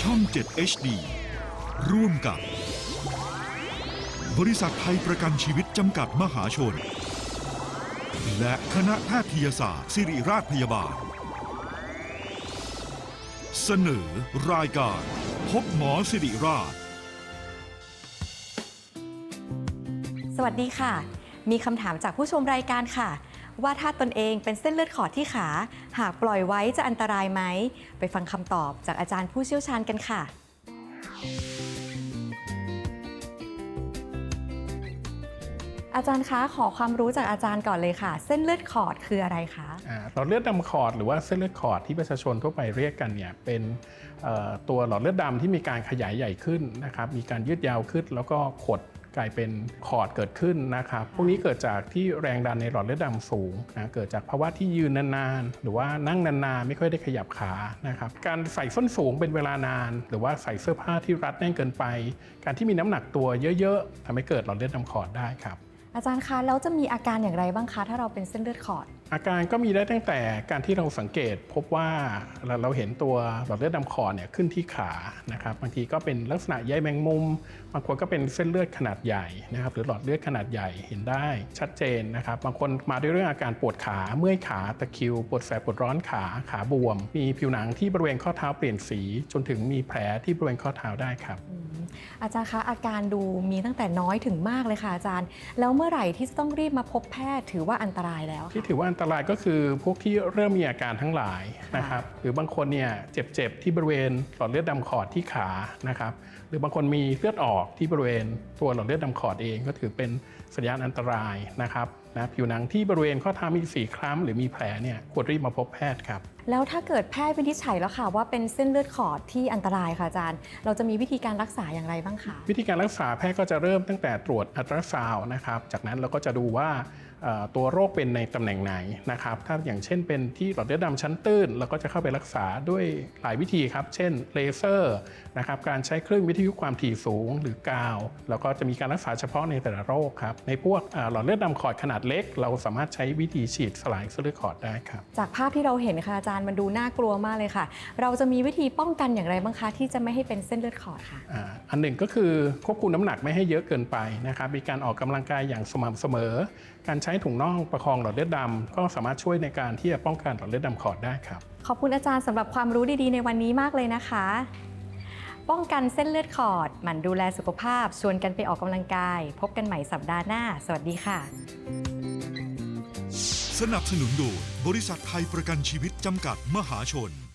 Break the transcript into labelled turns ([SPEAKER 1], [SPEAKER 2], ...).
[SPEAKER 1] ช่อง 7 HD ร่วมกับ บริษัทไทยประกันชีวิตจำกัดมหาชน และคณะแพทยศาสตร์ ศิริราชพยาบาล เสนอรายการ พบหมอสิริราช
[SPEAKER 2] สวัสดีค่ะ มีคำถามจากผู้ชมรายการค่ะ ว่าถ้าตนเองเป็นเส้นเลือดขอดที่ขา หากปล่อยไว้จะอันตรายไหม ไปฟังคำตอบจากอาจารย์ผู้เชี่ยวชาญกันค่ะ อาจารย์คะขอความรู้จากอาจารย์ก่อนเลยค่ะ เส้นเลือดขอดคืออะไรคะ
[SPEAKER 3] หลอดเลือดดำขอดหรือว่าเส้นเลือดขอดที่ประชาชนทั่วไปเรียกกันเนี่ยเป็นตัวหลอดเลือดดำที่มีการขยายใหญ่ขึ้นนะครับมีการยืดยาวขึ้นแล้วก็ขด กลายเป็นขอดเกิดขึ้นนะครับ พวกนี้เกิดจากที่แรงดันในหลอดเลือดดำสูงนะเกิดจากภาวะที่ยืนนานๆ หรือว่านั่งนานๆ ไม่ค่อยได้ขยับขานะครับ การใส่ส้นสูงเป็นเวลานาน หรือว่าใส่เสื้อผ้าที่รัดแน่นเกินไป การที่มีน้ำหนักตัวเยอะๆทำให้เกิดหลอดเลือดดำขอดได้ครับ
[SPEAKER 2] อาจารย์คะแล้วจะมีอาการอย่างไรบ้างคะ ถ้าเราเป็นเส้นเลือดขอด
[SPEAKER 3] อาการก็มีได้ตั้งแต่การที่เราสังเกตพบว่าเราเราเห็นตัวหลอดเลือดดำคอเนี่ยขึ้นที่ขานะครับบางทีก็เป็นลักษณะใยแมงมุม บางคนก็เป็นเส้นเลือดขนาดใหญ่นะครับหรือหลอดเลือดขนาดใหญ่เห็นได้ชัดเจนนะครับบางคนมาด้วยเรื่องอาการปวดขาเมื่อยขาตะคริวปวดแสบปวดร้อนขาขาบวม มีผิวหนังที่บริเวณข้อเท้าเปลี่ยนสี จนถึงมีแผลที่บริเวณข้อเท้าได้ครับ
[SPEAKER 2] อาจารย์คะอาการดูมีตั้งแต่น้อยถึงมากเลยค่ะอาจารย์ แล้วเมื่อไหร่ที่จะต้องรีบมาพบแพทย์ถือว่าอันตรายแล้ว
[SPEAKER 3] ที่
[SPEAKER 2] ค่ะ
[SPEAKER 3] ถือว่าอันตรายก็คือพวกที่เริ่มมีอาการทั้งหลายนะครับ หรือบางคนเนี่ยเจ็บๆที่บริเวณหลอดเลือดดำขอดที่ขานะครับ หรือบางคนมีเลือดออกที่บริเวณตัวหลอดเลือดดำขอดเองก็ถือเป็นสัญญาณอันตรายนะครับนะผิวหนังที่บริเวณข้อเท้ามีสีคล้ำหรือมีแผลเนี่ยควรรีบมาพบแพทย์ครับ
[SPEAKER 2] แล้วถ้าเกิดแพทย์วินิจฉัยแล้วค่ะว่าเป็นเส้นเลือดขอดที่อันตรายค่ะอาจารย์ เราจะมีวิธีการรักษาอย่างไรบ้างคะ
[SPEAKER 3] วิธีการรักษาแพทย์ก็จะเริ่มตั้งแต่ตรวจอัลตราซาวน์นะครับ จากนั้นเราก็จะดูว่าเอ่อ ตัวโรคเป็นในตำแหน่งไหนนะครับถ้าอย่างเช่นเป็นที่หลอดเลือดดำชั้นตื้นเราก็จะเข้าไปรักษาด้วยหลายวิธีครับ เช่นเลเซอร์นะครับการใช้เครื่องวิทยุความถี่สูงหรือกาว แล้วก็จะมีการรักษาเฉพาะในแต่ละโรคครับในพวกเอ่อหลอดเลือดดำขอดขนาดเล็ก เราสามารถใช้วิธีฉีดสลายเส้นเลือดขอดได้ครับ
[SPEAKER 2] จากภาพที่เราเห็นค่ะอาจารย์มันดูน่ากลัวมากเลยค่ะ เราจะมีวิธีป้องกันอย่างไรบ้างคะที่จะไม่ให้เป็นเส้นเลือดขอดค่ะ
[SPEAKER 3] อ่าอันหนึ่งก็คือควบคุมน้ำหนักไม่ให้เยอะเกินไปนะครับมีการออกกำลังกายอย่างสม่ำเสมอ การใช้ถุงน่องประคองหลอดเลือดดำก็สามารถช่วยในการที่จะป้องกันหลอดเลือดดำขอดได้ครับ
[SPEAKER 2] ขอบคุณอาจารย์สำหรับความรู้ดีๆ ในวันนี้มากเลยนะคะ ป้องกันเส้นเลือดขอด หมั่นดูแลสุขภาพ ชวนกันไปออกกำลังกาย พบกันใหม่สัปดาห์หน้า สวัสดีค่ะ
[SPEAKER 1] สนับสนุนโดยบริษัทไทยประกันชีวิตจำกัดมหาชน